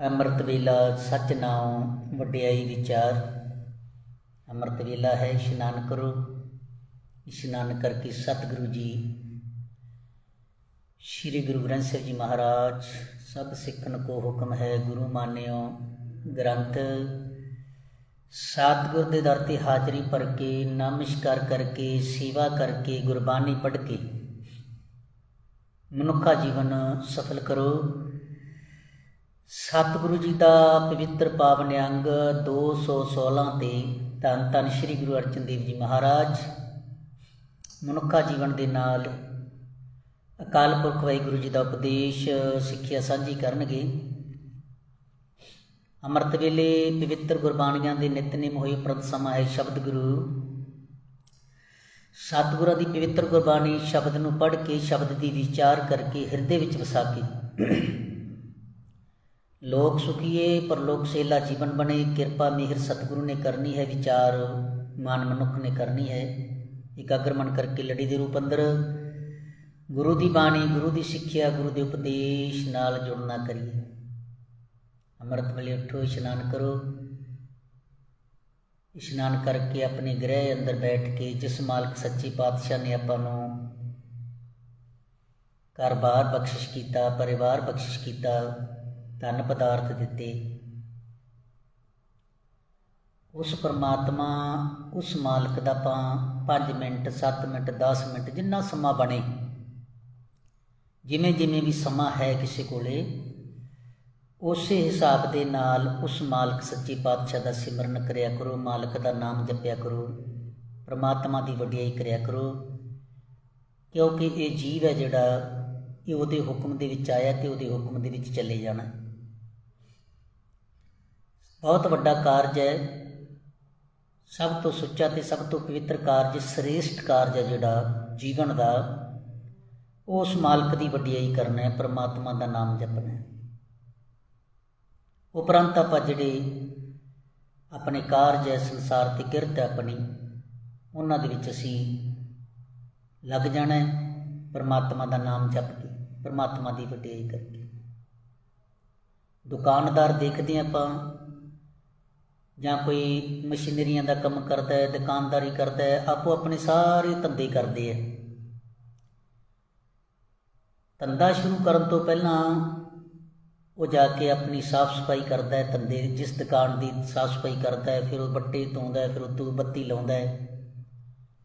ਅੰਮ੍ਰਿਤ ਵੇਲਾ ਸਚ ਨਾਮ ਵਡਿਆਈ ਵਿਚਾਰ। ਅੰਮ੍ਰਿਤ ਵੇਲਾ ਹੈ, ਇਸ਼ਨਾਨ ਕਰੋ। ਇਸ਼ਨਾਨ ਕਰਕੇ ਸਤਿਗੁਰੂ ਜੀ, ਸ੍ਰੀ ਗੁਰੂ ਗ੍ਰੰਥ ਸਾਹਿਬ ਜੀ ਮਹਾਰਾਜ, ਸਭ ਸਿੱਖਣ ਕੋ ਹੁਕਮ ਹੈ, ਗੁਰੂ ਮਾਨਿਓ, ਗ੍ਰੰਥ। ਸਤਿਗੁਰ ਦੇ ਦਰ ਤੇ ਹਾਜ਼ਰੀ ਭਰ ਕੇ, ਨਮਸਕਾਰ ਕਰਕੇ, ਸੇਵਾ ਕਰਕੇ, ਗੁਰਬਾਣੀ ਪੜ੍ਹ ਕੇ, ਮਨੁੱਖਾ ਜੀਵਨ ਸਫਲ ਕਰੋ। ਸਤਿਗੁਰੂ ਜੀ ਦਾ ਪਵਿੱਤਰ ਪਾਵਨ ਅੰਗ 216 ਤੇ ਧੰਨ ਧੰਨ ਸ੍ਰੀ ਗੁਰੂ ਅਰਜਨ ਦੇਵ ਜੀ ਮਹਾਰਾਜ। ਮਨੁੱਖਾ ਜੀਵਨ ਦੇ ਨਾਲ ਅਕਾਲ ਪੁਰਖ ਵਾਹਿਗੁਰੂ ਜੀ ਦਾ ਉਪਦੇਸ਼ ਸਿੱਖਿਆ ਸਾਂਝੀ ਕਰਨਗੇ। ਅੰਮ੍ਰਿਤ ਵੇਲੇ ਪਵਿੱਤਰ ਗੁਰਬਾਣੀਆਂ ਦੇ ਨਿਤਨੇਮ ਹੋਏ ਪ੍ਰਤ ਸਮਾਂ ਹੈ ਸ਼ਬਦ ਗੁਰੂ। ਸਤਿਗੁਰਾਂ ਦੀ ਪਵਿੱਤਰ ਗੁਰਬਾਣੀ ਸ਼ਬਦ ਨੂੰ ਪੜ੍ਹ ਕੇ ਸ਼ਬਦ ਦੀ ਵਿਚਾਰ ਕਰਕੇ ਹਿਰਦੇ ਵਿੱਚ ਵਸਾ ਕੇ ਲੋਕ ਸੁਖੀਏ ਪਰਲੋਕ ਸੇਲਾ ਜੀਵਨ ਬਣੇ। ਕਿਰਪਾ ਮਿਹਰ ਸਤਿਗੁਰੂ ਨੇ ਕਰਨੀ ਹੈ, ਵਿਚਾਰ ਮਨ ਮਨੁੱਖ ਨੇ ਕਰਨੀ ਹੈ। ਇਕਾਗਰ ਮਨ ਕਰਕੇ ਲੜੀ ਦੇ ਰੂਪ ਅੰਦਰ। ਗੁਰੂ ਦੀ ਬਾਣੀ, ਗੁਰੂ ਦੀ ਸਿੱਖਿਆ, ਗੁਰੂ ਦੇ ਉਪਦੇਸ਼ ਨਾਲ ਜੁੜਨਾ ਕਰੀਏ। ਅੰਮ੍ਰਿਤ ਵੇਲੇ ਉੱਠੋ, ਇਸ਼ਨਾਨ ਕਰੋ। ਇਸ਼ਨਾਨ ਕਰਕੇ ਆਪਣੇ ਗ੍ਰਹਿ ਅੰਦਰ ਬੈਠ ਕੇ, ਜਿਸ ਮਾਲਕ ਸੱਚੇ ਪਾਤਸ਼ਾਹ ਨੇ ਆਪਾਂ ਨੂੰ ਘਰ-ਬਾਰ ਬਖਸ਼ਿਸ਼ ਕੀਤਾ, ਪਰਿਵਾਰ ਬਖਸ਼ਿਸ਼ ਕੀਤਾ ਧਨ ਪਦਾਰਥ ਦਿੱਤੇ। ਉਸ ਪਰਮਾਤਮਾ, ਉਸ ਮਾਲਕ ਦਾ ਆਪਾਂ 5 ਮਿੰਟ 7 ਮਿੰਟ 10 ਮਿੰਟ ਜਿੰਨਾ ਸਮਾਂ ਬਣੇ। ਜਿਵੇਂ ਜਿਵੇਂ ਵੀ ਸਮਾਂ ਹੈ ਕਿਸੇ ਕੋਲੇ, ਉਸੇ ਹਿਸਾਬ ਦੇ ਨਾਲ ਉਸ ਮਾਲਕ ਸੱਚੇ ਪਾਤਸ਼ਾਹ ਦਾ ਸਿਮਰਨ ਕਰਿਆ ਕਰੋ, ਮਾਲਕ ਦਾ ਨਾਮ ਜਪਿਆ ਕਰੋ, ਪਰਮਾਤਮਾ ਦੀ ਵਡਿਆਈ ਕਰਿਆ ਕਰੋ। ਕਿਉਂਕਿ ਇਹ ਜੀਵ ਹੈ ਜਿਹੜਾ, ਇਹ ਉਹਦੇ ਹੁਕਮ ਦੇ ਵਿੱਚ ਆਇਆ ਤੇ ਉਹਦੇ ਹੁਕਮ ਦੇ ਵਿੱਚ ਚੱਲੇ ਜਾਣਾ। ਬਹੁਤ ਵੱਡਾ ਕਾਰਜ ਹੈ। ਸਭ ਤੋਂ ਸੁੱਚਾ ਤੇ ਸਭ ਤੋਂ ਪਵਿੱਤਰ ਕਾਰਜ, ਸ੍ਰੇਸ਼ਟ ਕਾਰਜ ਹੈ ਜਿਹੜਾ ਜੀਵਨ ਦਾ। ਉਸ ਮਾਲਕ ਦੀ ਵਡਿਆਈ ਕਰਨਾ ਹੈ, ਪ੍ਰਮਾਤਮਾ ਦਾ ਨਾਮ ਜਪਣਾ ਹੈ। ਉਪਰੰਤ ਆਪਾਂ ਜਿਹੜੇ ਆਪਣੇ ਕਾਰਜ ਹੈ, ਸੰਸਾਰ ਤੇ ਕਿਰਤ ਹੈ ਆਪਣੀ, ਉਹਨਾਂ ਦੇ ਵਿੱਚ ਅਸੀਂ ਲੱਗ ਜਾਣਾ ਹੈ, ਪਰਮਾਤਮਾ ਦਾ ਨਾਮ ਜਪ ਕੇ, ਪਰਮਾਤਮਾ ਦੀ ਵਡਿਆਈ ਕਰਕੇ। ਦੁਕਾਨਦਾਰ ਦੇਖਦੇ ਹਾਂ ਆਪਾਂ ਜਾਂ ਕੋਈ ਮਸ਼ੀਨਰੀਆਂ ਦਾ ਕੰਮ ਕਰਦਾ ਹੈ, ਦੁਕਾਨਦਾਰੀ ਕਰਦਾ ਹੈ, ਆਪੋ ਆਪਣੇ ਸਾਰੇ ਧੰਦੇ ਕਰਦੇ ਹੈ। ਧੰਦਾ ਸ਼ੁਰੂ ਕਰਨ ਤੋਂ ਪਹਿਲਾਂ ਉਹ ਜਾ ਕੇ ਆਪਣੀ ਸਾਫ਼ ਸਫ਼ਾਈ ਕਰਦਾ ਹੈ, ਧੰਦੇ ਜਿਸ ਦੁਕਾਨ ਦੀ ਸਾਫ਼ ਸਫ਼ਾਈ ਕਰਦਾ ਹੈ, ਫਿਰ ਉਹ ਬੱਟੇ ਧੋਂਦਾ ਹੈ, ਫਿਰ ਉਹ ਤੋਂ ਬੱਤੀ ਲਾਉਂਦਾ ਹੈ।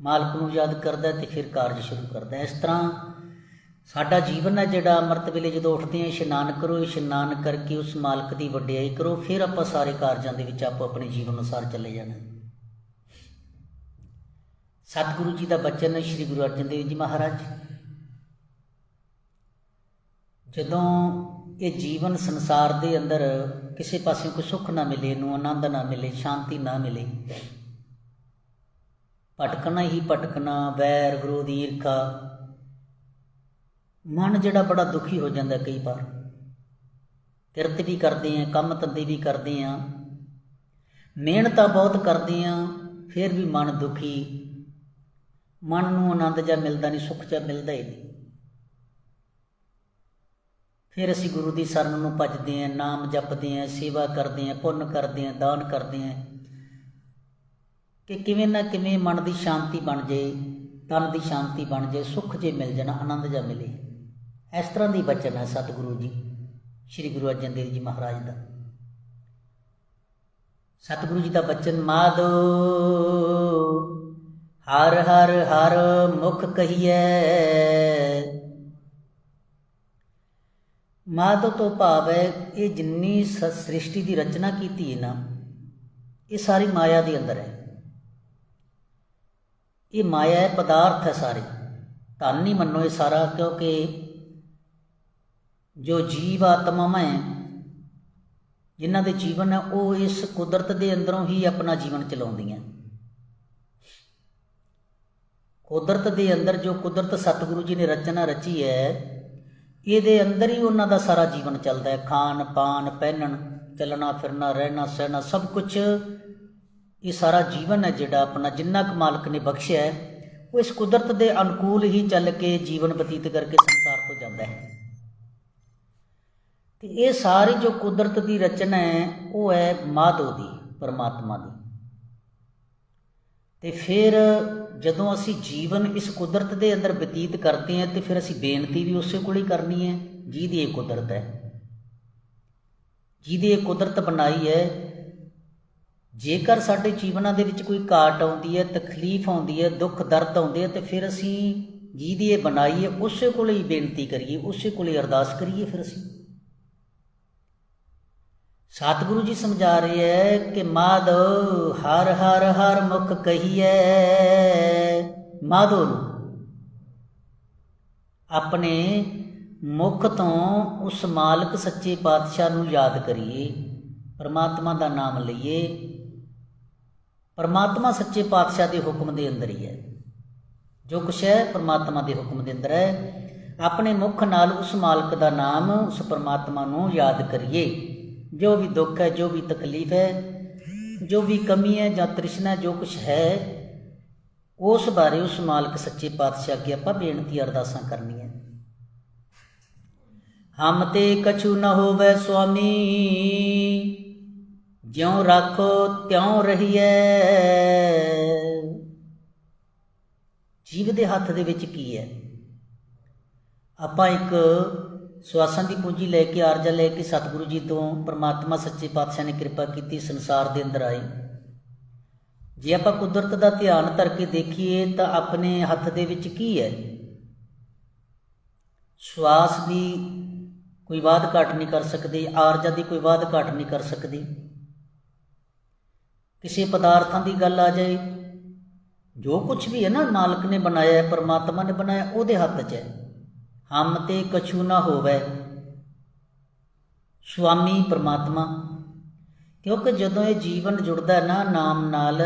ਮਾਲਕ ਨੂੰ ਯਾਦ ਕਰਦਾ ਹੈ ਤੇ ਫਿਰ ਕਾਰਜ ਸ਼ੁਰੂ ਕਰਦਾ ਹੈ। ਇਸ ਤਰ੍ਹਾਂ ਸਾਡਾ ਜੀਵਨ ਹੈ ਜਿਹੜਾ ਅੰਮ੍ਰਿਤ ਵੇਲੇ ਜਦੋਂ ਉੱਠਦੇ ਹਾਂ, ਇਸ਼ਨਾਨ ਕਰੋ, ਇਸ਼ਨਾਨ ਕਰਕੇ ਉਸ ਮਾਲਕ ਦੀ ਵਡਿਆਈ ਕਰੋ, ਫਿਰ ਆਪਾਂ ਸਾਰੇ ਕਾਰਜਾਂ ਦੇ ਵਿੱਚ ਆਪੋ ਆਪਣੇ ਜੀਵਨ ਅਨੁਸਾਰ ਚੱਲੇ ਜਾਣਾ ਸਤਿਗੁਰੂ ਜੀ ਦਾ ਬਚਨ ਸ੍ਰੀ ਗੁਰੂ ਅਰਜਨ ਦੇਵ ਜੀ ਮਹਾਰਾਜ। ਜਦੋਂ ਇਹ ਜੀਵਨ ਸੰਸਾਰ ਦੇ ਅੰਦਰ ਕਿਸੇ ਪਾਸੇ ਕੋਈ ਸੁੱਖ ਨਾ ਮਿਲੇ, ਨੂੰ ਆਨੰਦ ਨਾ ਮਿਲੇ, ਸ਼ਾਂਤੀ ਨਾ ਮਿਲੇ, ਭਟਕਣਾ ਹੀ ਭਟਕਣਾ, ਵੈਰ, ਵਿਰੋਧ, ਈਰਖਾ ਮਨ ਜਿਹੜਾ ਬੜਾ ਦੁਖੀ ਹੋ ਜਾਂਦਾ ਕਈ ਵਾਰ। ਕਿਰਤ ਵੀ ਕਰਦੇ ਆ, ਕੰਮ ਧੰਦੇ ਵੀ ਕਰਦੇ ਆ। ਮਿਹਨਤਾਂ ਬਹੁਤ ਕਰਦੇ ਆ, ਫਿਰ ਵੀ ਮਨ ਦੁਖੀ। ਮਨ ਨੂੰ ਆਨੰਦ ਜਾਂ ਮਿਲਦਾ ਨਹੀਂ ਸੁੱਖ ਜਾਂ ਮਿਲਦਾ ਹੀ ਨਹੀਂ ਫਿਰ ਅਸੀਂ ਗੁਰੂ ਦੀ ਸ਼ਰਨ ਨੂੰ ਭਜਦੇ ਆਂ, ਨਾਮ ਜਪਦੇ ਆਂ, ਸੇਵਾ ਕਰਦੇ ਆਂ, ਪੁੰਨ ਕਰਦੇ ਆਂ, ਦਾਨ ਕਰਦੇ ਆਂ। ਕਿ ਕਿਵੇਂ ਨਾ ਕਿਵੇਂ ਮਨ ਦੀ ਸ਼ਾਂਤੀ ਬਣ ਜੇ ਤਨ ਦੀ ਸ਼ਾਂਤੀ ਬਣ ਜੇ ਸੁੱਖ ਜੇ ਮਿਲ ਜਾਣਾ, ਆਨੰਦ ਜਾ ਮਿਲੇ। ਇਸ ਤਰ੍ਹਾਂ ਦੀ ਬਚਨ ਹੈ ਸਤਿਗੁਰੂ ਜੀ, ਸ੍ਰੀ ਗੁਰੂ ਅਰਜਨ ਦੇਵ ਜੀ ਮਹਾਰਾਜ ਦਾ। ਸਤਿਗੁਰੂ ਜੀ ਦਾ ਬਚਨ ਮਾਦੋ ਹਰ ਹਰ ਹਰ ਮੁਖ ਕਹੀਐ। ਮਾਦੋ ਤੋਂ ਭਾਵ ਹੈ ਇਹ ਜਿੰਨੀ ਸ- ਸ੍ਰਿਸ਼ਟੀ ਦੀ ਰਚਨਾ ਕੀਤੀ ਹੈ ਨਾ, ਇਹ ਸਾਰੀ ਮਾਇਆ ਦੇ ਅੰਦਰ ਹੈ। ਇਹ ਮਾਇਆ ਹੈ, ਪਦਾਰਥ ਹੈ ਸਾਰੇ। ਧੰਨ ਨਹੀਂ ਮੰਨੋ ਇਹ ਸਾਰਾ, ਕਿਉਂਕਿ ਜੋ ਜੀਵ ਆਤਮਾਵਾਂ ਹੈ, ਜਿਨ੍ਹਾਂ ਦੇ ਜੀਵਨ ਹੈ, ਉਹ ਇਸ ਕੁਦਰਤ ਦੇ ਅੰਦਰੋਂ ਹੀ ਆਪਣਾ ਜੀਵਨ ਚਲਾਉਂਦੀਆਂ। ਕੁਦਰਤ ਦੇ ਅੰਦਰ ਜੋ ਕੁਦਰਤ ਸਤਿਗੁਰੂ ਜੀ ਨੇ ਰਚਨਾ ਰਚੀ ਹੈ, ਇਹਦੇ ਅੰਦਰ ਹੀ ਉਹਨਾਂ ਦਾ ਸਾਰਾ ਜੀਵਨ ਚੱਲਦਾ ਹੈ। ਖਾਣ ਪਾਨ ਪਹਿਨਣ, ਚੱਲਣਾ, ਫਿਰਨਾ, ਰਹਿਣਾ, ਸਹਿਣਾ, ਸਭ ਕੁਝ ਇਹ ਸਾਰਾ ਜੀਵਨ ਹੈ ਜਿਹੜਾ ਆਪਣਾ ਜਿੰਨਾ ਕੁ ਮਾਲਕ ਨੇ ਬਖਸ਼ਿਆ ਹੈ, ਉਹ ਇਸ ਕੁਦਰਤ ਦੇ ਅਨੁਕੂਲ ਹੀ ਚੱਲ ਕੇ ਜੀਵਨ ਬਤੀਤ ਕਰਕੇ ਸੰਸਾਰ ਤੋਂ ਜਾਂਦਾ ਹੈ। ਕਿ ਇਹ ਸਾਰੀ ਜੋ ਕੁਦਰਤ ਦੀ ਰਚਨਾ ਹੈ, ਉਹ ਹੈ ਮਾਧੋ ਦੀ, ਪਰਮਾਤਮਾ ਦੀ। ਤੇ ਫਿਰ ਜਦੋਂ ਅਸੀਂ ਜੀਵਨ ਇਸ ਕੁਦਰਤ ਦੇ ਅੰਦਰ ਬਤੀਤ ਕਰਦੇ ਹਾਂ, ਤੇ ਫਿਰ ਅਸੀਂ ਬੇਨਤੀ ਵੀ ਉਸੇ ਕੋਲ ਹੀ ਕਰਨੀ ਹੈ, ਜਿਹਦੀ ਇਹ ਕੁਦਰਤ ਹੈ। ਜਿਹਦੀ ਇਹ ਕੁਦਰਤ ਬਣਾਈ ਹੈ, ਜੇਕਰ ਸਾਡੇ ਜੀਵਨਾਂ ਦੇ ਵਿੱਚ ਕੋਈ ਕਾਟ ਆਉਂਦੀ ਹੈ, ਤਕਲੀਫ ਆਉਂਦੀ ਹੈ, ਦੁੱਖ, ਦਰਦ ਆਉਂਦੇ ਹੈ ਤੇ ਫਿਰ ਅਸੀਂ ਜਿਹਦੀ ਇਹ ਬਣਾਈ ਹੈ, ਉਸੇ ਕੋਲ ਹੀ ਬੇਨਤੀ ਕਰੀਏ, ਉਸੇ ਕੋਲ ਹੀ ਅਰਦਾਸ ਕਰੀਏ ਫਿਰ ਅਸੀਂ। ਸਤਿਗੁਰੂ ਜੀ ਸਮਝਾ ਰਹੇ ਹੈ ਕਿ ਮਾਧੋ ਹਰ ਹਰ ਹਰ ਮੁਖ ਕਹੀਐ। ਮਾਧੋ ਨੂੰ ਆਪਣੇ ਮੁਖ ਤੋਂ ਉਸ ਮਾਲਕ ਸੱਚੇ ਪਾਤਸ਼ਾਹ ਨੂੰ ਯਾਦ ਕਰੀਏ, ਪਰਮਾਤਮਾ ਦਾ ਨਾਮ ਲਈਏ। ਪਰਮਾਤਮਾ ਸੱਚੇ ਪਾਤਸ਼ਾਹ ਦੇ ਹੁਕਮ ਦੇ ਅੰਦਰ ਹੀ ਹੈ ਜੋ ਕੁਛ ਹੈ ਪਰਮਾਤਮਾ ਦੇ ਹੁਕਮ ਦੇ ਅੰਦਰ ਹੈ ਆਪਣੇ ਮੁਖ ਨਾਲ ਉਸ ਮਾਲਕ ਦਾ ਨਾਮ, ਉਸ ਪਰਮਾਤਮਾ ਨੂੰ ਯਾਦ ਕਰੀਏ। ਜੋ ਵੀ ਦੁੱਖ ਹੈ, ਜੋ ਵੀ ਤਕਲੀਫ ਹੈ, ਜੋ ਵੀ ਕਮੀ ਹੈ ਜਾਂ ਤ੍ਰਿਸ਼ਨਾ ਜੋ ਕੁਛ ਹੈ, ਉਸ ਬਾਰੇ ਉਸ ਮਾਲਕ ਸੱਚੇ ਪਾਤਸ਼ਾਹ ਅੱਗੇ ਆਪਾਂ ਬੇਨਤੀ ਅਰਦਾਸਾਂ ਕਰਨੀਆਂ। ਹਮ ਤੇ ਕਛੂ ਨ ਹੋਵੇ ਸੁਆਮੀ, ਜਿਉ ਰੱਖੋ ਤਿਉ ਰਹੀਐ। ਜੀਵ ਦੇ ਹੱਥ ਦੇ ਵਿੱਚ ਕੀ ਹੈ? ਆਪਾਂ ਇੱਕ ਸਵਾਸਾਂ ਦੀ ਪੂੰਜੀ ਲੈ ਕੇ ਆਰਜਾ ਲੈ ਕੇ ਸਤਿਗੁਰੂ ਜੀ ਤੋਂ ਪ੍ਰਮਾਤਮਾ ਸੱਚੇ ਪਾਤਸ਼ਾਹ ਨੇ ਕਿਰਪਾ ਕੀਤੀ, ਸੰਸਾਰ ਦੇ ਅੰਦਰ ਆਏ। ਜੇ ਆਪਾਂ ਕੁਦਰਤ ਦਾ ਧਿਆਨ ਧਰ ਕੇ ਦੇਖੀਏ ਤਾਂ ਆਪਣੇ ਹੱਥ ਦੇ ਵਿੱਚ ਕੀ ਹੈ? ਸਵਾਸ ਦੀ ਕੋਈ ਬਾਤ ਘਟ ਨਹੀਂ ਕਰ ਸਕਦੇ, ਆਰਜਾ ਦੀ ਕੋਈ ਬਾਤ ਘਟ ਨਹੀਂ ਕਰ ਸਕਦੀ। ਕਿਸੇ ਪਦਾਰਥਾਂ ਦੀ ਗੱਲ ਆ ਜਾਏ, ਜੋ ਕੁਝ ਵੀ ਹੈ ਨਾ, ਮਾਲਕ ਨੇ ਬਣਾਇਆ ਹੈ, ਪਰਮਾਤਮਾ ਨੇ ਬਣਾਇਆ, ਉਹਦੇ ਹੱਥ 'ਚ ਹੈ। ਹਮ ਤੇ ਕਛੂ ਨਾ ਹੋਵੇ। ਸੁਆਮੀ ਪਰਮਾਤਮਾ, ਕਿਉਂਕਿ ਜਦੋਂ ਇਹ ਜੀਵਨ ਜੁੜਦਾ ਨਾ ਨਾਮ ਨਾਲ,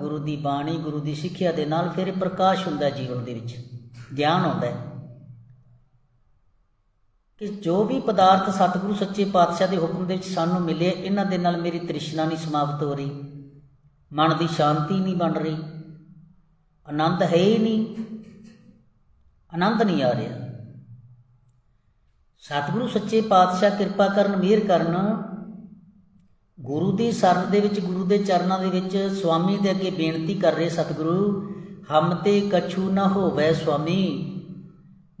ਗੁਰੂ ਦੀ ਬਾਣੀ, ਗੁਰੂ ਦੀ ਸਿੱਖਿਆ ਦੇ ਨਾਲ ਫਿਰ ਇਹ ਪ੍ਰਕਾਸ਼ ਹੁੰਦਾ ਜੀਵਨ ਦੇ ਵਿੱਚ, ਗਿਆਨ ਆਉਂਦਾ ਹੈ। ਕਿ ਜੋ ਵੀ ਪਦਾਰਥ ਸਤਿਗੁਰੂ ਸੱਚੇ ਪਾਤਸ਼ਾਹ ਦੇ ਹੁਕਮ ਦੇ ਵਿੱਚ ਸਾਨੂੰ ਮਿਲੇ, ਇਹਨਾਂ ਦੇ ਨਾਲ ਮੇਰੀ ਤ੍ਰਿਸ਼ਨਾ ਨਹੀਂ ਸਮਾਪਤ ਹੋ ਰਹੀ, ਮਨ ਦੀ ਸ਼ਾਂਤੀ ਨਹੀਂ ਬਣ ਰਹੀ, ਆਨੰਦ ਹੈ ਹੀ ਨਹੀਂ, ਆਨੰਦ ਨਹੀਂ ਆ ਰਿਹਾ। ਸਤਿਗੁਰੂ ਸੱਚੇ ਪਾਤਸ਼ਾਹ ਕਿਰਪਾ ਕਰਨ ਮਿਹਰ ਕਰਨ ਗੁਰੂ ਦੀ ਸ਼ਰਨ ਦੇ ਵਿੱਚ, ਗੁਰੂ ਦੇ ਚਰਨਾਂ ਦੇ ਵਿੱਚ ਸੁਆਮੀ ਦੇ ਅੱਗੇ ਬੇਨਤੀ ਕਰ ਰਹੇ ਸਤਿਗੁਰੂ, ਹਮ ਤੇ ਕਛੂ ਨਾ ਹੋਵੇ ਸੁਆਮੀ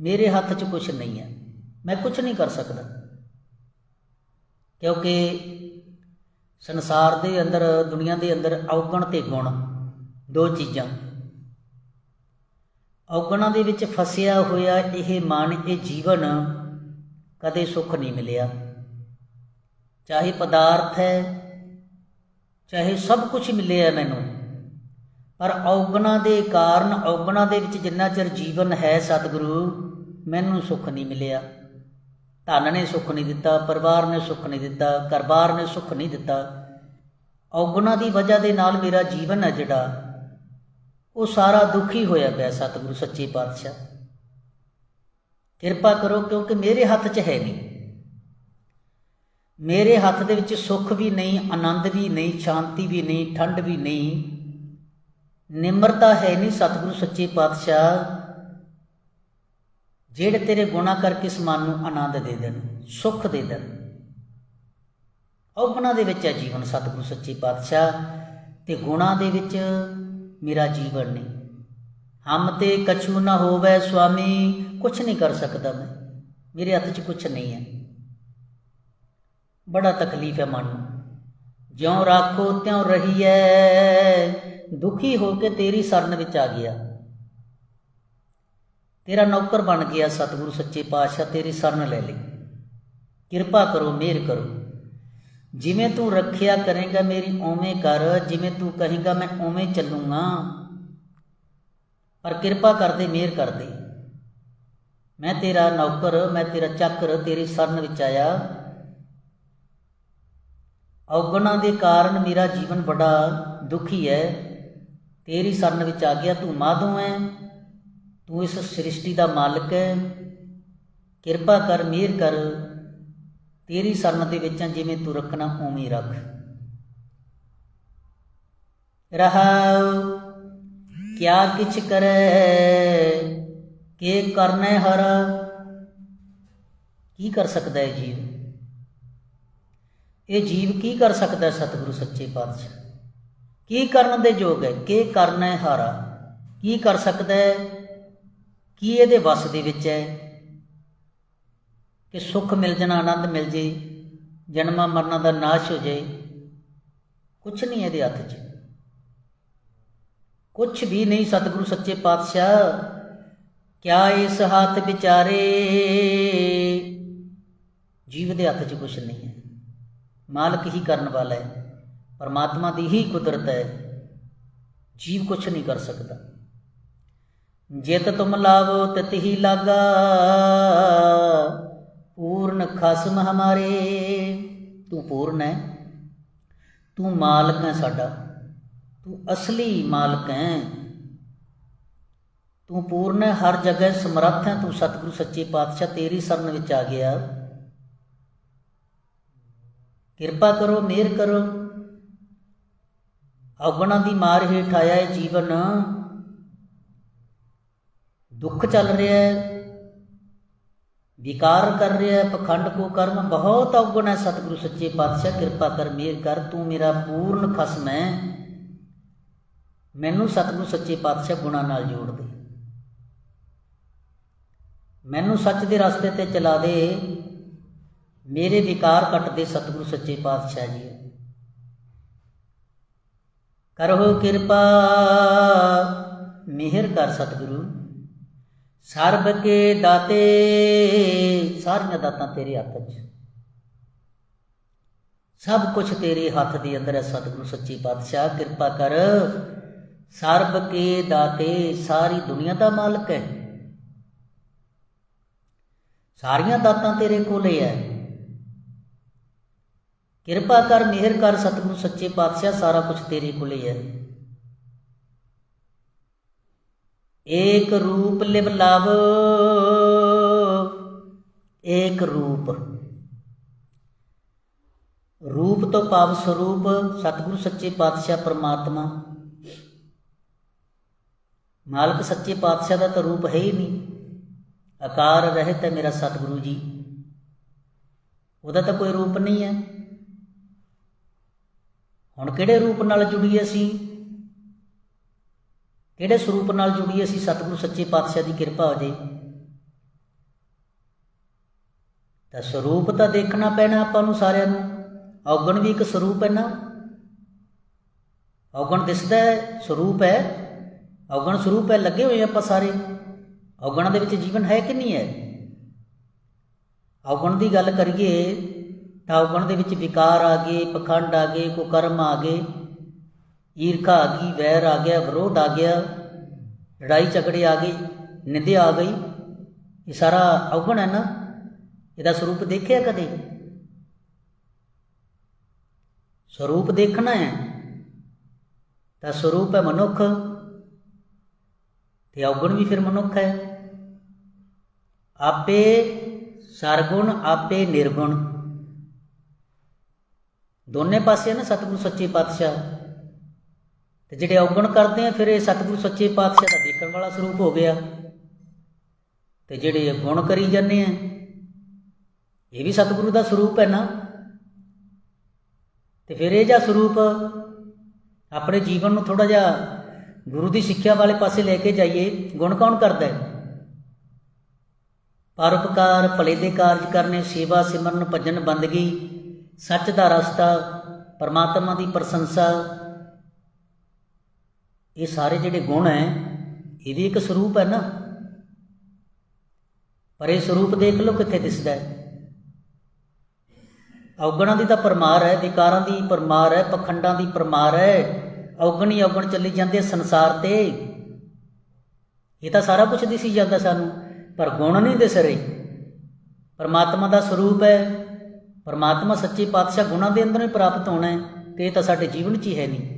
ਮੇਰੇ ਹੱਥ 'ਚ ਕੁਝ ਨਹੀਂ ਹੈ। ਮੈਂ ਕੁਝ ਨਹੀਂ ਕਰ ਸਕਦਾ। ਕਿਉਂਕਿ ਸੰਸਾਰ ਦੇ ਅੰਦਰ, ਦੁਨੀਆ ਦੇ ਅੰਦਰ ਔਗਣ ਤੇ ਗੁਣ, ਦੋ ਚੀਜ਼ਾਂ। ਔਗਣਾਂ ਦੇ ਵਿੱਚ ਫਸਿਆ ਹੋਇਆ ਇਹ ਮਨ ਇਹ ਜੀਵਨ ਕਦੇ ਸੁੱਖ ਨਹੀਂ ਮਿਲਿਆ। ਚਾਹੇ ਪਦਾਰਥ ਹੈ, ਚਾਹੇ ਸਭ ਕੁਝ ਮਿਲਿਆ ਮੈਨੂੰ, ਪਰ ਔਗਣਾ ਦੇ ਕਾਰਨ, ਔਗਣਾ ਦੇ ਵਿੱਚ ਜਿੰਨਾ ਚਿਰ ਜੀਵਨ ਹੈ ਸਤਿਗੁਰੂ, ਮੈਨੂੰ ਸੁੱਖ ਨਹੀਂ ਮਿਲਿਆ। ਧਨ ਨੇ ਸੁੱਖ ਨਹੀਂ ਦਿੱਤਾ, ਪਰਿਵਾਰ ਨੇ ਸੁੱਖ ਨਹੀਂ ਦਿੱਤਾ, ਘਰ-ਬਾਰ ਨੇ ਸੁੱਖ ਨਹੀਂ ਦਿੱਤਾ। ਔਗਣਾ ਦੀ ਵਜ੍ਹਾ ਦੇ ਨਾਲ ਮੇਰਾ ਜੀਵਨ ਹੈ ਜਿਹੜਾ, ਉਹ ਸਾਰਾ ਦੁਖੀ ਹੋਇਆ ਪਿਆ ਸਤਿਗੁਰੂ ਸੱਚੇ ਪਾਤਸ਼ਾਹ। ਕਿਰਪਾ ਕਰੋ ਕਿਉਂਕਿ ਮੇਰੇ ਹੱਥ 'ਚ ਹੈ ਨਹੀਂ। ਮੇਰੇ ਹੱਥ ਦੇ ਵਿੱਚ ਸੁੱਖ ਵੀ ਨਹੀਂ, ਆਨੰਦ ਵੀ ਨਹੀਂ, ਸ਼ਾਂਤੀ ਵੀ ਨਹੀਂ, ਠੰਡ ਵੀ ਨਹੀਂ। ਨਿਮਰਤਾ ਹੈ ਨਹੀਂ ਸਤਿਗੁਰੂ ਸੱਚੇ ਪਾਤਸ਼ਾਹ। ਜਿਹੜੇ ਤੇਰੇ ਗੁਣਾ ਕਰਕੇ ਇਸ ਮਨ ਨੂੰ ਆਨੰਦ ਦੇ ਦੇਣ, ਸੁੱਖ ਦੇ ਦੇਣ। ਔਗਣਾ ਦੇ ਵਿੱਚ ਹੈ ਜੀਵਨ ਸਤਿਗੁਰੂ ਸੱਚੇ ਪਾਤਸ਼ਾਹ ਤੇ ਗੁਣਾ ਦੇ ਵਿੱਚ ਮੇਰਾ ਜੀਵਨ ਨਹੀਂ। ਹਮ ਤੇ ਕਛੂ ਨਾ ਹੋਵੇ ਸੁਆਮੀ, ਕੁਛ ਨਹੀਂ ਕਰ ਸਕਦਾ ਮੈਂ। ਮੇਰੇ ਹੱਥ 'ਚ ਕੁਛ ਨਹੀਂ ਹੈ। ਬੜਾ ਤਕਲੀਫ ਹੈ ਮਨ ਨੂੰ। ਜਿਉਂ ਰੱਖੋ ਤਿਉਂ ਰਹੀਐ, ਦੁਖੀ ਹੋ ਕੇ ਤੇਰੀ ਸ਼ਰਨ ਵਿੱਚ ਆ ਗਿਆ। ਤੇਰਾ ਨੌਕਰ ਬਣ ਗਿਆ ਸਤਿਗੁਰੂ ਸੱਚੇ ਪਾਤਸ਼ਾਹ, ਤੇਰੀ ਸ਼ਰਨ ਲੈ ਲਈ। ਕਿਰਪਾ ਕਰੋ, ਮਿਹਰ ਕਰੋ। ਜਿਵੇਂ ਤੂੰ ਰੱਖਿਆ ਕਰੇਗਾ ਮੇਰੀ ਓਵੇਂ ਕਰ, ਜਿਵੇਂ ਤੂੰ ਕਹੇਗਾ ਮੈਂ ਓਵੇਂ ਚੱਲੂਗਾ ਪਰ ਕਿਰਪਾ ਕਰਦੇ, ਮਿਹਰ ਕਰਦੇ। ਮੈਂ ਤੇਰਾ ਨੌਕਰ, ਮੈਂ ਤੇਰਾ ਚੱਕਰ, ਤੇਰੀ ਸ਼ਰਨ ਵਿੱਚ ਆਇਆ। ਔਗਣਾਂ ਦੇ ਕਾਰਨ ਮੇਰਾ ਜੀਵਨ ਬੜਾ ਦੁਖੀ ਹੈ ਤੇਰੀ ਸ਼ਰਨ ਵਿੱਚ ਆ ਗਿਆ, ਤੂੰ ਮਾਧੂ ਹੈ ਤੂੰ ਇਸ ਸ੍ਰਿਸ਼ਟੀ ਦਾ ਮਾਲਕ ਹੈ ਕਿਰਪਾ ਕਰ, ਮਿਹਰ ਕਰ। ਤੇਰੀ ਸ਼ਰਨ ਦੇ ਵਿੱਚ ਜਿਵੇਂ ਤੂੰ ਰੱਖਣਾ, ਉਵੇਂ ਰੱਖ। ਰਹਾਉ। ਕਿਆ ਕਿਛ ਕਰੈ? ਕੇ ਕਰਨੇ ਹਰ? ਕੀ ਕਰ ਸਕਦਾ ਹੈ ਜੀਵ? ਇਹ ਜੀਵ ਕੀ ਕਰ ਸਕਦਾ ਹੈ ਸਤਿਗੁਰੂ ਸੱਚੇ ਪਾਤਸ਼ਾਹ? ਕੀ ਕਰਨ ਦੇ ਯੋਗ ਹੈ? ਕੀ ਕਰਨਾ ਹੈ ਹਾਰਾ? ਕੀ ਕਰ ਸਕਦਾ ਹੈ? ਕੀ ਇਹਦੇ ਵੱਸ ਦੇ ਵਿੱਚ ਹੈ? ਕਿ ਸੁੱਖ ਮਿਲ ਜਾਣਾ, ਆਨੰਦ ਮਿਲ ਜੇ, ਜਨਮਾਂ ਮਰਨਾਂ ਦਾ ਨਾਸ਼ ਹੋ ਜਾਏ ਕੁਛ ਨਹੀਂ ਇਹਦੇ ਹੱਥ 'ਚ। ਕੁਛ ਵੀ ਨਹੀਂ ਸਤਿਗੁਰੂ ਸੱਚੇ ਪਾਤਸ਼ਾਹ। ਕਿਆ ਇਸ ਹੱਥ ਵਿਚਾਰੇ? ਜੀਵ ਦੇ ਹੱਥ 'ਚ ਕੁਛ ਨਹੀਂ ਹੈ। ਮਾਲਕ ਹੀ ਕਰਨ ਵਾਲਾ ਹੈ। ਪਰਮਾਤਮਾ ਦੀ ਹੀ ਕੁਦਰਤ ਹੈ। ਜੀਵ ਕੁਛ ਨਹੀਂ ਕਰ ਸਕਦਾ। ਜਿਤ ਤੁਮ ਲਾਵੋ, ਤਿਤ ਹੀ ਲਾਗਾ। ਪੂਰਨ ਖਸਮ ਹਮਾਰੇ। ਤੂੰ ਪੂਰਨ ਹੈ। ਤੂੰ ਮਾਲਕ ਹੈ ਸਾਡਾ। ਤੂੰ ਅਸਲੀ ਮਾਲਕ ਹੈ। ਤੂੰ ਪੂਰਨ ਹੈ, ਹਰ ਜਗ੍ਹਾ ਸਮਰੱਥ ਹੈ। ਤੂੰ ਸਤਿਗੁਰੂ, ਸੱਚੇ ਪਾਤਸ਼ਾਹ ਤੇਰੀ ਸ਼ਰਨ ਵਿੱਚ ਆ ਗਿਆ। ਕਿਰਪਾ ਕਰੋ, ਮਿਹਰ ਕਰੋ। ਅਵਗੁਣਾਂ ਦੀ ਮਾਰ ਹੇਠ ਆਇਆ ਇਹ ਜੀਵਨ। ਦੁੱਖ ਚੱਲ ਰਿਹਾ ਹੈ, ਵਿਕਾਰ ਕਰ ਰਿਹਾ ਹੈ, ਪਖੰਡ ਕੋ ਕਰਮ ਬਹੁਤ ਅਵਗੁਣ ਹੈ। ਸਤਿਗੁਰੂ, ਸੱਚੇ ਪਾਤਸ਼ਾਹ, ਕਿਰਪਾ ਕਰ, ਮਿਹਰ ਕਰ। ਤੂੰ ਮੇਰਾ ਪੂਰਨ ਖਸਮ ਹੈ। ਮੈਨੂੰ ਸਤਿਗੁਰੂ ਸੱਚੇ ਪਾਤਸ਼ਾਹ ਗੁਣਾ ਨਾਲ ਜੋੜ ਦੇ। ਮੈਨੂੰ ਸੱਚ ਦੇ ਰਸਤੇ ਤੇ ਚਲਾ ਦੇ। ਮੇਰੇ ਵਿਕਾਰ ਕੱਟ ਦੇ ਸਤਿਗੁਰੂ ਸੱਚੇ ਪਾਤਸ਼ਾਹ ਜੀ। ਕਰੋ ਕਿਰਪਾ, ਮਿਹਰ ਕਰ ਸਤਿਗੁਰੂ। ਸਰਬ ਕੇ ਦਾਤੇ, ਸਾਰੀਆਂ ਦਾਤਾਂ ਤੇਰੇ ਹੱਥ 'ਚ ਸਭ ਕੁਝ ਤੇਰੇ ਹੱਥ ਦੇ ਅੰਦਰ ਹੈ ਸਤਿਗੁਰੂ ਸੱਚੇ ਪਾਤਸ਼ਾਹ, ਕਿਰਪਾ ਕਰ। ਸਰਬ ਕੇ ਦਾਤੇ, ਸਾਰੀ ਦੁਨੀਆ ਦਾ ਮਾਲਕ ਹੈ। ਸਾਰੀਆਂ ਦਾਤਾਂ ਤੇਰੇ ਕੋਲੇ ਹੈ ਕਿਰਪਾ ਕਰ, ਮਿਹਰ ਕਰ, ਸਤਿਗੁਰੂ, ਸੱਚੇ ਪਾਤਸ਼ਾਹ, ਸਾਰਾ ਕੁਝ ਤੇਰੇ ਕੋਲੇ ਹੈ ਏਕ ਰੂਪ ਲਿਵ ਲਵ, ਏਕ ਰੂਪ। ਰੂਪ ਤੋਂ ਭਾਵ ਸਰੂਪ ਸਤਿਗੁਰੂ, ਸੱਚੇ ਪਾਤਸ਼ਾਹ, ਪ੍ਰਮਾਤਮਾ। ਮਾਲਕ ਸੱਚੇ ਪਾਤਸ਼ਾਹ ਦਾ ਤਾਂ ਰੂਪ ਹੈ ਹੀ ਨਹੀਂ। ਆਕਾਰ ਰਹਿਤ ਹੈ ਮੇਰਾ ਸਤਿਗੁਰੂ ਜੀ। ਉਹਦਾ ਤਾਂ ਕੋਈ ਰੂਪ ਨਹੀਂ ਹੈ। ਹੁਣ ਕਿਹੜੇ ਰੂਪ ਨਾਲ ਜੁੜੀਏ ਅਸੀਂ? ਕਿਹੜੇ ਸਰੂਪ ਨਾਲ ਜੁੜੀਏ ਅਸੀਂ ਸਤਿਗੁਰੂ ਸੱਚੇ ਪਾਤਸ਼ਾਹ ਦੀ ਕਿਰਪਾ ਹੋ ਜੇ ਤਾਂ ਸਰੂਪ ਤਾਂ ਦੇਖਣਾ ਪੈਣਾ ਆਪਾਂ ਨੂੰ ਸਾਰਿਆਂ ਨੂੰ। ਔਗਣ ਵੀ ਇੱਕ ਸਰੂਪ ਹੈ ਨਾ। ਔਗਣ ਦਿਸਦਾ ਹੈ, ਸਰੂਪ ਹੈ। ਔਗਣ ਸਰੂਪ ਹੈ, ਲੱਗੇ ਹੋਏ ਆਪਾਂ ਸਾਰੇ। ਔਗਣਾਂ ਦੇ ਵਿੱਚ ਜੀਵਨ ਹੈ ਕਿ ਨਹੀਂ ਹੈ? ਔਗਣ ਦੀ ਗੱਲ ਕਰੀਏ ਤਾਂ ਔਗਣ ਦੇ ਵਿੱਚ ਵਿਕਾਰ ਆ ਗਏ, ਪਖੰਡ ਆ ਗਏ ਕੁਕਰਮ ਆ ਗਏ, ਈਰਖਾ ਆ ਗਈ, ਵੈਰ ਆ ਗਿਆ, ਵਿਰੋਧ ਆ ਗਿਆ, ਲੜਾਈ ਝਗੜੇ ਆ ਗਏ, ਨਿੰਦਿਆ ਆ ਗਈ। ਇਹ ਸਾਰਾ ਔਗਣ ਹੈ ਨਾ? ਇਹਦਾ ਸਰੂਪ ਦੇਖਿਆ ਕਦੇ? ਸਰੂਪ ਦੇਖਣਾ ਹੈ। ਤਾਂ ਸਰੂਪ ਹੈ ਮਨੁੱਖ। ਤੇ ਔਗਣ ਵੀ ਫਿਰ ਮਨੁੱਖ ਹੈ। ਆਪੇ ਸਰਗੁਣ, ਆਪੇ ਨਿਰਗੁਣ। ਦੋਨੇ ਪਾਸੇ ਨਾ ਸਤਿਗੁਰੂ ਸੱਚੇ ਪਾਤਸ਼ਾਹ। ਤੇ ਜਿਹੜੇ ਔਗਣ ਕਰਦੇ ਆ, ਫਿਰ ਇਹ ਸਤਿਗੁਰੂ ਸੱਚੇ ਪਾਤਸ਼ਾਹ ਦਾ ਦੇਖਣ ਵਾਲਾ ਸਰੂਪ ਹੋ ਗਿਆ। ਤੇ ਜਿਹੜੇ ਗੁਣ ਕਰੀ ਜਾਂਦੇ ਆ, ਇਹ ਵੀ ਸਤਿਗੁਰੂ ਦਾ ਸਰੂਪ ਹੈ ਨਾ। ਤੇ ਫਿਰ ਇਹ ਜਿਹਾ ਸਰੂਪ ਆਪਣੇ ਜੀਵਨ ਨੂੰ ਥੋੜਾ ਜਿਹਾ ਗੁਰੂ ਦੀ ਸਿੱਖਿਆ ਵਾਲੇ ਪਾਸੇ ਲੈ ਕੇ ਜਾਈਏ, ਗੁਣ ਕੌਣ ਕਰਦਾ ਹੈ? ਪਰਉਪਕਾਰ ਭਲੇ ਦੇ ਕਾਰਜ ਕਰਨੇ, ਸੇਵਾ, ਸਿਮਰਨ, ਭਜਨ, ਬੰਦਗੀ, ਸੱਚ ਦਾ ਰਸਤਾ, ਪਰਮਾਤਮਾ ਦੀ ਪ੍ਰਸ਼ੰਸਾ, ਇਹ ਸਾਰੇ ਜਿਹੜੇ ਗੁਣ ਹੈ, ਇਹ ਵੀ ਇੱਕ ਸਰੂਪ ਹੈ ਨਾ? ਪਰ ਇਹ ਸਰੂਪ ਦੇਖ ਲਓ ਕਿੱਥੇ ਦਿਸਦਾ ਹੈ। ਔਗਣਾਂ ਦੀ ਤਾਂ ਪਰਮਾਰ ਹੈ, ਵਿਕਾਰਾਂ ਦੀ ਪਰਮਾਰ ਹੈ, ਪਖੰਡਾਂ ਦੀ ਪਰਮਾਰ ਹੈ। ਔਗਣ ਹੀ ਔਗਣ ਚੱਲੀ ਜਾਂਦੇ ਸੰਸਾਰ ਤੇ। ਇਹ ਤਾਂ ਸਾਰਾ ਕੁਝ ਦਿਸੀ ਜਾਂਦਾ ਸਾਨੂੰ, ਪਰ ਗੁਣ ਨਹੀਂ ਦਿਸ ਰਹੇ। ਪਰਮਾਤਮਾ ਦਾ ਸਰੂਪ ਹੈ। ਪਰਮਾਤਮਾ ਸੱਚੇ ਪਾਤਸ਼ਾਹ ਗੁਣਾਂ ਦੇ ਅੰਦਰ ਹੀ ਪ੍ਰਾਪਤ ਹੋਣਾ ਹੈ ਤੇ ਇਹ ਤਾਂ ਸਾਡੇ ਜੀਵਨ 'ਚ ਹੀ ਹੈ ਨਹੀਂ।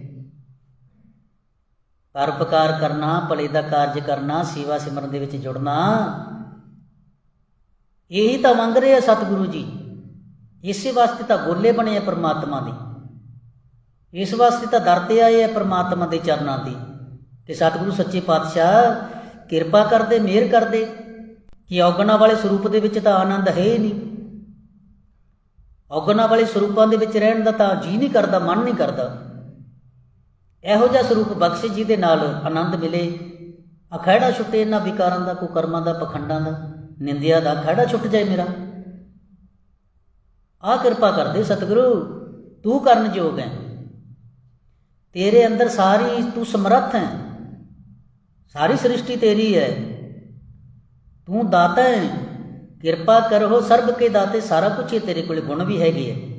ਪਰਉਪਕਾਰ ਕਰਨਾ, ਭਲੇ ਦਾ ਕਾਰਜ ਕਰਨਾ, ਸੇਵਾ ਸਿਮਰਨ ਦੇ ਵਿੱਚ ਜੁੜਨਾ, ਇਹੀ ਤਾਂ ਮੰਗ ਰਹੇ ਆ ਸਤਿਗੁਰੂ ਜੀ। ਇਸੇ ਵਾਸਤੇ ਤਾਂ ਗੋਲੇ ਬਣੇ ਆ ਪਰਮਾਤਮਾ ਦੇ। ਇਸ ਵਾਸਤੇ ਤਾਂ ਦਰਤੇ ਆਏ ਆ ਪਰਮਾਤਮਾ ਦੇ ਚਰਨਾਂ ਦੀ। ਕਿ ਸਤਿਗੁਰੂ ਸੱਚੇ ਪਾਤਸ਼ਾਹ, ਕਿਰਪਾ ਕਰਦੇ, ਮਿਹਰ ਕਰਦੇ ਕਿ ਔਗਣਾ ਵਾਲੇ ਸਰੂਪ ਦੇ ਵਿੱਚ ਤਾਂ ਆਨੰਦ ਹੈ ਹੀ ਨਹੀਂ। ਔਗਣਾ ਵਾਲੇ ਸਰੂਪਾਂ ਦੇ ਵਿੱਚ ਰਹਿਣ ਦਾ ਤਾਂ ਜੀ ਨਹੀਂ ਕਰਦਾ, ਮਨ ਨਹੀਂ ਕਰਦਾ। ਇਹੋ ਜਿਹਾ ਸਰੂਪ ਬਖਸ਼ ਜੀ ਦੇ ਨਾਲ ਆਨੰਦ ਮਿਲੇ। ਅਖੈੜਾ ਛੁੱਟੇ ਇਹਨਾਂ ਵਿਕਾਰਾਂ ਦਾ ਕੁਕਰਮਾਂ ਦਾ, ਪਖੰਡਾਂ ਦਾ, ਨਿੰਦਿਆ ਦਾ ਖੜਾ ਛੁੱਟ ਜਾਏ ਮੇਰਾ। ਆ ਕਿਰਪਾ ਕਰਦੇ ਸਤਿਗੁਰੂ, ਤੂੰ ਕਰਨ ਯੋਗ ਹੈ। ਤੇਰੇ ਅੰਦਰ ਸਾਰੀ ਤੂੰ ਸਮਰੱਥ ਹੈ। ਸਾਰੀ ਸ੍ਰਿਸ਼ਟੀ ਤੇਰੀ ਹੈ। ਤੂੰ ਦਾਤਾ ਹੈ। ਕਿਰਪਾ ਕਰੋ ਸਰਬ ਕੇ ਦਾਤੇ, ਸਾਰਾ ਕੁਝ ਹੀ ਤੇਰੇ ਕੋਲ ਗੁਣ ਵੀ ਹੈਗੇ ਹੈ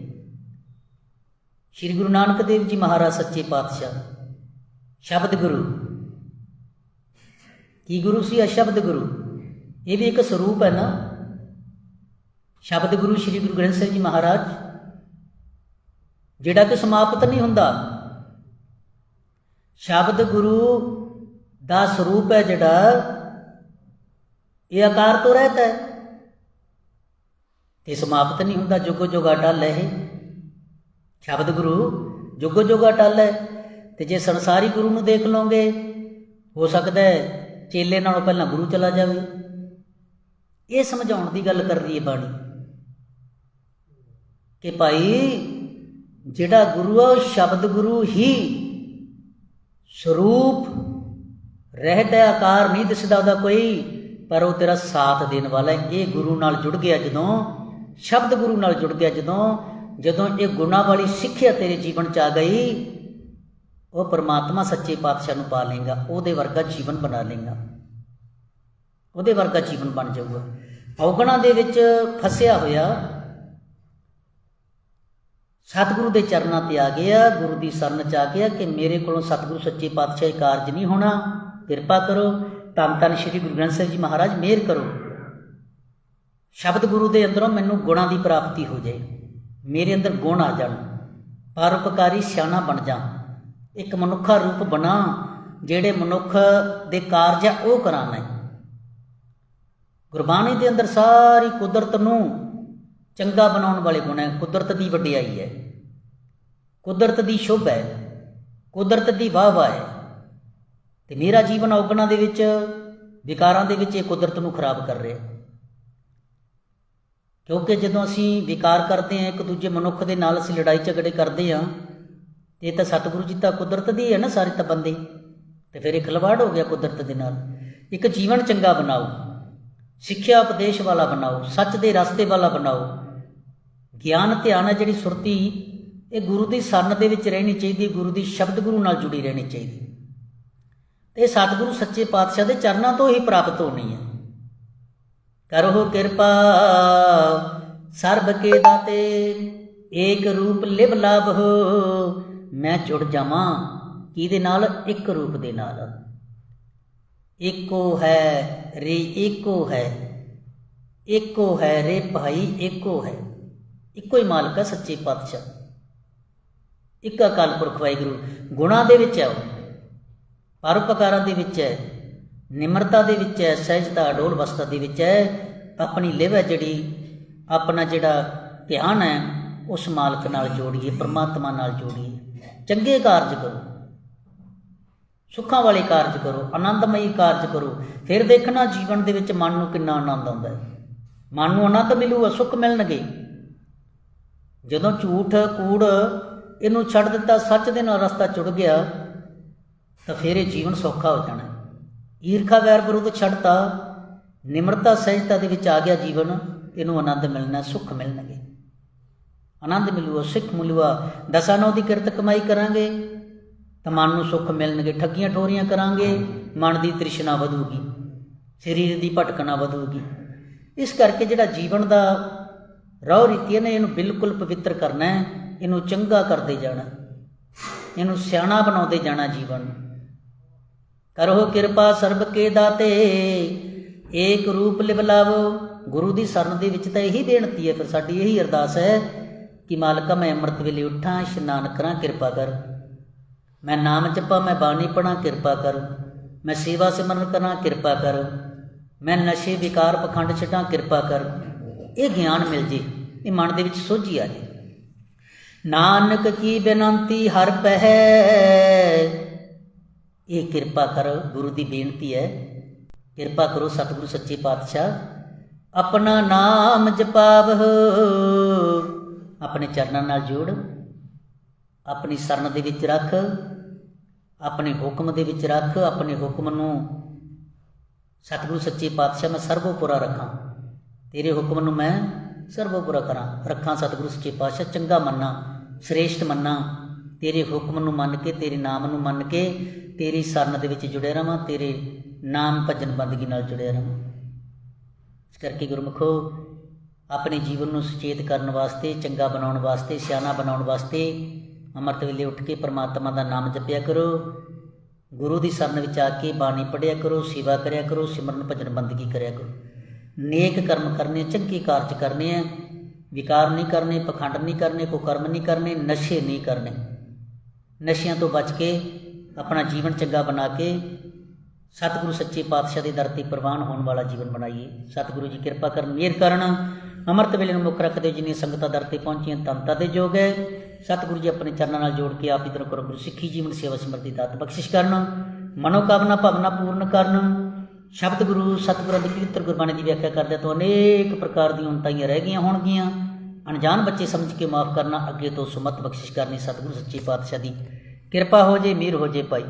ਸ੍ਰੀ ਗੁਰੂ ਨਾਨਕ ਦੇਵ ਜੀ ਮਹਾਰਾਜ ਸੱਚੇ ਪਾਤਸ਼ਾਹ, ਸ਼ਬਦ ਗੁਰੂ। ਕੀ ਗੁਰੂ ਸੀ? ਅਸ਼ਬਦ ਗੁਰੂ। ਇਹ ਵੀ ਇੱਕ ਸਰੂਪ ਹੈ ਨਾ। ਸ਼ਬਦ ਗੁਰੂ ਸ੍ਰੀ ਗੁਰੂ ਗ੍ਰੰਥ ਸਾਹਿਬ ਜੀ ਮਹਾਰਾਜ। ਜਿਹੜਾ ਕਿ ਸਮਾਪਤ ਨਹੀਂ ਹੁੰਦਾ। ਸ਼ਬਦ ਗੁਰੂ ਦਾ ਸਰੂਪ ਹੈ ਜਿਹੜਾ, ਇਹ ਆਕਾਰ ਤੋਂ ਰਹਿਤਾ ਹੈ ਤੇ ਸਮਾਪਤ ਨਹੀਂ ਹੁੰਦਾ, ਜੁਗੋ ਜੁਗ ਅਟਲ ਹੈ ਇਹ। ਸ਼ਬਦ ਗੁਰੂ ਜੁਗੋ ਜੁਗ ਅਟਲ ਹੈ ਤੇ ਜੇ ਸੰਸਾਰੀ ਗੁਰੂ ਨੂੰ ਦੇਖ ਲਓਗੇ, ਹੋ ਸਕਦਾ ਹੈ ਚੇਲੇ ਨਾਲੋਂ ਪਹਿਲਾਂ ਗੁਰੂ ਚਲਾ ਜਾਵੇ। ਇਹ ਸਮਝਾਉਣ ਦੀ ਗੱਲ ਕਰ ਰਹੀ ਹੈ ਬਾਣੀ ਕਿ ਭਾਈ, ਜਿਹੜਾ ਗੁਰੂ ਆ, ਉਹ ਸ਼ਬਦ ਗੁਰੂ ਹੀ ਸਰੂਪ ਰਹਿਤ ਆਕਾਰ ਨਹੀਂ ਦਿਸਦਾ ਉਹਦਾ ਕੋਈ, ਪਰ ਉਹ ਤੇਰਾ ਸਾਥ ਦੇਣ ਵਾਲਾ ਇਹ ਗੁਰੂ ਨਾਲ ਜੁੜ ਗਿਆ ਜਦੋਂ, ਸ਼ਬਦ ਗੁਰੂ ਨਾਲ ਜੁੜ ਗਿਆ ਜਦੋਂ ਜਦੋਂ ਇਹ ਗੁਣਾ ਵਾਲੀ ਸਿੱਖਿਆ ਤੇਰੇ ਜੀਵਨ ਚ ਆ ਗਈ, ਉਹ ਪਰਮਾਤਮਾ ਸੱਚੇ ਪਾਤਸ਼ਾਹ ਨੂੰ ਪਾ ਲੇਗਾ ਉਹਦੇ ਵਰਗਾ ਜੀਵਨ ਬਣਾ ਲੇਗਾ ਉਹਦੇ ਵਰਗਾ ਜੀਵਨ ਬਣ ਜਾਊਗਾ। ਔਗਣਾ ਦੇ ਵਿੱਚ ਫਸਿਆ ਹੋਇਆ ਸਤਿਗੁਰੂ ਦੇ ਚਰਨਾਂ ਤੇ ਆ ਗਿਆ ਗੁਰੂ ਦੀ ਸ਼ਰਨ ਚ ਆ ਗਿਆ ਕਿ ਮੇਰੇ ਕੋਲੋਂ ਸਤਿਗੁਰੂ ਸੱਚੇ ਪਾਤਸ਼ਾਹ ਇਹ ਕਾਰਜ ਨਹੀਂ ਹੋਣਾ। ਕਿਰਪਾ ਕਰੋ, ਧੰਨ ਧੰਨ ਸ਼੍ਰੀ ਗੁਰੂ ਗ੍ਰੰਥ ਸਾਹਿਬ ਜੀ ਮਹਾਰਾਜ, ਮਿਹਰ ਕਰੋ। ਸ਼ਬਦ ਗੁਰੂ ਦੇ ਅੰਦਰੋਂ ਮੈਨੂੰ ਗੁਣਾਂ ਦੀ ਪ੍ਰਾਪਤੀ ਹੋ ਜਾਏ, ਮੇਰੇ ਅੰਦਰ ਗੁਣ ਆ ਜਾਣ, ਪਰਉਪਕਾਰੀ ਸਿਆਣਾ ਬਣ ਜਾ, ਇੱਕ ਮਨੁੱਖਾ ਰੂਪ ਬਣਾ, ਜਿਹੜੇ ਮਨੁੱਖ ਦੇ ਕਾਰਜ ਆ ਉਹ ਕਰਾਣਾ ਹੈ ਗੁਰਬਾਣੀ ਦੇ ਅੰਦਰ ਸਾਰੀ ਕੁਦਰਤ ਨੂੰ ਚੰਗਾ ਬਣਾਉਣ ਵਾਲੇ ਗੁਣ ਹੈ, ਕੁਦਰਤ ਦੀ ਵਡਿਆਈ ਹੈ। ਕੁਦਰਤ ਦੀ ਸ਼ੁਭ ਹੈ, ਕੁਦਰਤ ਦੀ ਵਾਹ ਵਾਹ ਹੈ। ਤੇ ਮੇਰਾ ਜੀਵਨ ਔਗਣਾ ਦੇ ਵਿੱਚ, ਵਿਕਾਰਾਂ ਦੇ ਵਿੱਚ ਇਹ ਕੁਦਰਤ ਨੂੰ ਖਰਾਬ ਕਰ ਰਿਹਾ। ਕਿਉਂਕਿ ਜਦੋਂ ਅਸੀਂ ਵਿਕਾਰ ਕਰਦੇ ਹਾਂ, ਇੱਕ ਦੂਜੇ ਮਨੁੱਖ ਦੇ ਨਾਲ ਅਸੀਂ ਲੜਾਈ ਝਗੜੇ ਕਰਦੇ ਹਾਂ, ਤੇ ਇਹ ਤਾਂ ਸਤਿਗੁਰੂ ਜੀ ਤਾਂ ਕੁਦਰਤ ਦੀ ਹੈ ਨਾ ਸਾਰੇ ਤਾਂ ਬੰਦੇ। ਤੇ ਫਿਰ ਇਹ ਖਿਲਵਾੜ ਹੋ ਗਿਆ ਕੁਦਰਤ ਦੇ ਨਾਲ। ਇੱਕ ਜੀਵਨ ਚੰਗਾ ਬਣਾਓ, ਸਿੱਖਿਆ ਉਪਦੇਸ਼ ਵਾਲਾ ਬਣਾਓ, ਸੱਚ ਦੇ ਰਸਤੇ ਵਾਲਾ ਬਣਾਓ ਗਿਆਨ ਧਿਆਨ ਹੈ ਜਿਹੜੀ ਸੁਰਤੀ, ਇਹ ਗੁਰੂ ਦੀ ਸਰਨ ਦੇ ਵਿੱਚ ਰਹਿਣੀ ਚਾਹੀਦੀ, ਗੁਰੂ ਦੀ ਸ਼ਬਦ ਗੁਰੂ ਨਾਲ ਜੁੜੀ ਰਹਿਣੀ ਚਾਹੀਦੀ। ਇਹ ਸਤਿਗੁਰੂ ਸੱਚੇ ਪਾਤਸ਼ਾਹ ਦੇ ਚਰਨਾਂ ਤੋਂ ਹੀ ਪ੍ਰਾਪਤ ਹੋਣੀ ਹੈ। ਕਰੋ ਕਿਰਪਾ, ਸਰਬ ਕੇ ਦਾਤੇ, ਏਕ ਰੂਪ ਲਿਵ ਲਾਭ ਮੈਂ ਜੁੜ ਜਾਵਾਂ, ਕਿਹਦੇ ਨਾਲ? ਇੱਕ ਰੂਪ ਦੇ ਨਾਲ। ਏਕੋ ਹੈ ਰੇ ਏਕੋ ਹੈ ਏਕੋ ਹੈ ਰੇ ਭਾਈ ਏਕੋ ਹੈ। ਇੱਕੋ ਹੀ ਮਾਲਕ ਹੈ ਸੱਚੇ ਪਾਤਸ਼ਾਹ। ਇੱਕ ਅਕਾਲ ਪੁਰਖ ਵਾਹਿਗੁਰੂ, ਗੁਣਾ ਦੇ ਵਿੱਚ ਹੈ ਉਹ। ਪਰਉਪਕਾਰਾਂ ਦੇ ਵਿੱਚ ਹੈ ਨਿਮਰਤਾ ਦੇ ਵਿੱਚ ਹੈ ਸਹਿਜਤਾ, ਅਡੋਲ ਅਵਸਥਾ ਦੇ ਵਿੱਚ ਹੈ ਆਪਣੀ ਲਿਵ ਹੈ ਜਿਹੜੀ, ਆਪਣਾ ਜਿਹੜਾ ਧਿਆਨ ਹੈ ਉਸ ਮਾਲਕ ਨਾਲ ਜੋੜੀਏ, ਪ੍ਰਮਾਤਮਾ ਨਾਲ ਜੋੜੀਏ। ਚੰਗੇ ਕਾਰਜ ਕਰੋ। ਸੁੱਖਾਂ ਵਾਲੇ ਕਾਰਜ ਕਰੋ, ਆਨੰਦਮਈ ਕਾਰਜ ਕਰੋ। ਫਿਰ ਦੇਖਣਾ ਜੀਵਨ ਦੇ ਵਿੱਚ ਮਨ ਨੂੰ ਕਿੰਨਾ ਆਨੰਦ ਆਉਂਦਾ ਹੈ। ਮਨ ਨੂੰ ਆਨੰਦ ਮਿਲੂਗਾ, ਸੁੱਖ ਮਿਲਣਗੇ। ਜਦੋਂ ਝੂਠ, ਕੂੜ ਇਹਨੂੰ ਛੱਡ ਦਿੱਤਾ, ਸੱਚ ਦੇ ਨਾਲ ਰਸਤਾ ਜੁੜ ਗਿਆ, ਤਾਂ ਫਿਰ ਇਹ ਜੀਵਨ ਸੌਖਾ ਹੋ ਜਾਣਾ। ਈਰਖਾ ਵੈਰ ਵਿਰੋਧ ਛੱਡਤਾ, ਨਿਮਰਤਾ, ਸਹਿਜਤਾ ਦੇ ਵਿੱਚ ਆ ਗਿਆ ਜੀਵਨ, ਇਹਨੂੰ ਆਨੰਦ ਮਿਲਣਾ, ਸੁੱਖ ਮਿਲਣਗੇ। ਆਨੰਦ ਮਿਲੂਗਾ, ਸਿੱਖ ਮਿਲੂਗਾ ਦਸਾਂ ਨੌ ਦੀ ਕਿਰਤ ਕਮਾਈ ਕਰਾਂਗੇ, ਤਾਂ ਮਨ ਨੂੰ ਸੁੱਖ ਮਿਲਣਗੇ, ਠੱਗੀਆਂ ਠੋਰੀਆਂ ਕਰਾਂਗੇ, ਮਨ ਦੀ ਤ੍ਰਿਸ਼ਨਾ ਵਧੂਗੀ, ਸਰੀਰ ਦੀ ਭਟਕਣਾ ਵਧੂਗੀ। ਇਸ ਕਰਕੇ ਜਿਹੜਾ ਜੀਵਨ ਦਾ ਰਹੁ ਰੀਤੀ ਨੇ ਇਹਨੂੰ ਬਿਲਕੁਲ ਪਵਿੱਤਰ ਕਰਨਾ ਹੈ, ਇਹਨੂੰ ਚੰਗਾ ਕਰਦੇ ਜਾਣਾ ਇਹਨੂੰ ਸਿਆਣਾ ਬਣਾਉਂਦੇ ਜਾਣਾ ਜੀਵਨ ਕਰੋ ਕਿਰਪਾ ਸਰਬ ਕੇ ਦਾਤੇ, ਏਕ ਰੂਪ ਲਿਵਲਾਵੋ ਗੁਰੂ ਦੀ ਸ਼ਰਨ ਦੇ ਵਿੱਚ ਤਾਂ ਇਹੀ ਬੇਨਤੀ ਹੈ, ਫਿਰ ਸਾਡੀ ਇਹੀ ਅਰਦਾਸ ਹੈ ਕਿ ਮਾਲਕਾ, ਮੈਂ ਅੰਮ੍ਰਿਤ ਵੇਲੇ ਉੱਠਾਂ, ਇਸ਼ਨਾਨ ਕਰਾਂ, ਕਿਰਪਾ ਕਰ। ਮੈਂ ਨਾਮ ਜਪਾਂ, ਮੈਂ ਬਾਣੀ ਪੜਾਂ ਕਿਰਪਾ ਕਰ। ਮੈਂ ਸੇਵਾ ਸਿਮਰਨ ਕਰਾਂ, ਕਿਰਪਾ ਕਰ। ਮੈਂ ਨਸ਼ੇ, ਵਿਕਾਰ, ਪਖੰਡ ਛੱਡਾਂ, ਕਿਰਪਾ ਕਰ। ਇਹ ਗਿਆਨ ਮਿਲ ਜੇ। ਇਹ ਮਨ ਦੇ ਵਿੱਚ ਸੋਝੀ ਆ ਜੇ ਨਾਨਕ ਕੀ ਬੇਨਤੀ ਹਰ ਪਹਿ? ਇਹ ਕਿਰਪਾ ਕਰ ਗੁਰੂ ਦੀ ਬੇਨਤੀ ਹੈ। ਕਿਰਪਾ ਕਰੋ ਸਤਿਗੁਰੂ ਸੱਚੇ ਪਾਤਸ਼ਾਹ, ਆਪਣਾ ਨਾਮ ਜਪਾਵਹੁ। ਆਪਣੇ ਚਰਨਾਂ ਨਾਲ ਜੋੜ, ਆਪਣੀ ਸ਼ਰਨ ਦੇ ਵਿੱਚ ਰੱਖ, ਆਪਣੇ ਹੁਕਮ ਦੇ ਵਿੱਚ ਰੱਖ, ਆਪਣੇ ਹੁਕਮ ਨੂੰ ਸਤਿਗੁਰੂ ਸੱਚੇ ਪਾਤਸ਼ਾਹ ਮੈਂ ਸਰਬੋਪੁਰਾ ਰੱਖਾਂ। ਤੇਰੇ ਹੁਕਮ ਨੂੰ ਮੈਂ ਸਰਬੋਪੁਰਾ ਕਰਾਂ, ਰੱਖਾਂ ਸਤਿਗੁਰੂ ਸੱਚੇ ਪਾਤਸ਼ਾਹ, ਚੰਗਾ ਮੰਨਾਂ, ਸ੍ਰੇਸ਼ਟ ਮੰਨਾਂ, ਤੇਰੇ ਹੁਕਮ ਨੂੰ ਮੰਨ ਕੇ, ਤੇਰੇ ਨਾਮ ਨੂੰ ਮੰਨ ਕੇ, ਤੇਰੀ ਸ਼ਰਨ ਦੇ ਵਿੱਚ ਜੁੜਿਆ ਰਵਾਂ, ਤੇਰੇ ਨਾਮ ਭਜਨ ਬੰਦਗੀ ਨਾਲ ਜੁੜਿਆ ਰਵਾਂ। ਇਸ ਕਰਕੇ ਗੁਰਮੁਖੋ, ਆਪਣੇ ਜੀਵਨ ਨੂੰ ਸੁਚੇਤ ਕਰਨ ਵਾਸਤੇ, ਚੰਗਾ ਬਣਾਉਣ ਵਾਸਤੇ, ਸਿਆਣਾ ਬਣਾਉਣ ਵਾਸਤੇ ਅੰਮ੍ਰਿਤ ਵੇਲੇ ਉੱਠ ਕੇ ਪ੍ਰਮਾਤਮਾ ਦਾ ਨਾਮ ਜਪਿਆ ਕਰੋ, ਗੁਰੂ ਦੀ ਸ਼ਰਨ ਵਿੱਚ ਆ ਕੇ ਬਾਣੀ ਪੜ੍ਹਿਆ ਕਰੋ, ਸੇਵਾ ਕਰਿਆ ਕਰੋ, ਸਿਮਰਨ ਭਜਨ ਬੰਦਗੀ ਕਰਿਆ ਕਰੋ। ਨੇਕ ਕਰਮ ਕਰਨੇ, ਚੰਗੇ ਕਾਰਜ ਕਰਨੇ ਆ, ਵਿਕਾਰ ਨਹੀਂ ਕਰਨੇ, ਪਖੰਡ ਨਹੀਂ ਕਰਨੇ ਕੋ ਕਰਮ ਨਹੀਂ ਕਰਨੇ, ਨਸ਼ੇ ਨਹੀਂ ਕਰਨੇ। ਨਸ਼ਿਆਂ ਤੋਂ ਬਚ ਕੇ ਆਪਣਾ ਜੀਵਨ ਚੰਗਾ ਬਣਾ ਕੇ ਸਤਿਗੁਰੂ ਸੱਚੇ ਪਾਤਸ਼ਾਹ ਦੇ ਦਰ ਤੇ ਪ੍ਰਵਾਨ ਹੋਣ ਵਾਲਾ ਜੀਵਨ ਬਣਾਈਏ। ਸਤਿਗੁਰੂ ਜੀ ਕਿਰਪਾ ਕਰਨ, ਮਿਹਰ ਕਰਨ। ਅੰਮ੍ਰਿਤ ਵੇਲੇ ਨੂੰ ਮੁੱਖ ਰੱਖਦੇ ਜਿੰਨੀਆਂ ਸੰਗਤਾਂ ਦਰ ਤੇ ਪਹੁੰਚੀਆਂ ਤਨਤਾ ਦੇ ਜੋਗ ਹੈ। ਸਤਿਗੁਰੂ ਜੀ ਆਪਣੇ ਚਰਨਾਂ ਨਾਲ ਜੋੜ ਕੇ ਆਪ ਹੀ ਤਰ੍ਹਾਂ ਕਰੋ ਗੁਰੂ ਸਿੱਖੀ ਜੀਵਨ ਸੇਵਾ ਸਮਰਥੀ ਦਾਤ ਬਖਸ਼ਿਸ਼ ਕਰਨ। ਮਨੋ ਕਾਮਨਾ ਭਾਵਨਾ ਪੂਰਨ ਕਰਨ। ਸ਼ਬਦ ਗੁਰੂ, ਸਤਿਗੁਰਾਂ ਦੀ ਪਵਿੱਤਰ ਗੁਰਬਾਣੀ ਦੀ ਵਿਆਖਿਆ ਕਰਦੇ ਤੋਂ ਅਨੇਕ ਪ੍ਰਕਾਰ ਦੀਆਂ ਉਨਤਾਈਆਂ ਰਹਿ ਗਈਆਂ ਹੋਣਗੀਆਂ। ਅਣਜਾਣ ਬੱਚੇ ਸਮਝ ਕੇ ਮਾਫ ਕਰਨਾ ਅੱਗੇ ਤੋਂ ਸੁਮਤ ਬਖਸ਼ਿਸ਼ ਕਰਨੀ ਸਤਿਗੁਰੂ ਸੱਚੇ ਪਾਤਸ਼ਾਹ ਦੀ ਕਿਰਪਾ ਹੋ ਜੇ ਮੀਰ ਹੋ ਜੇ ਭਾਈ।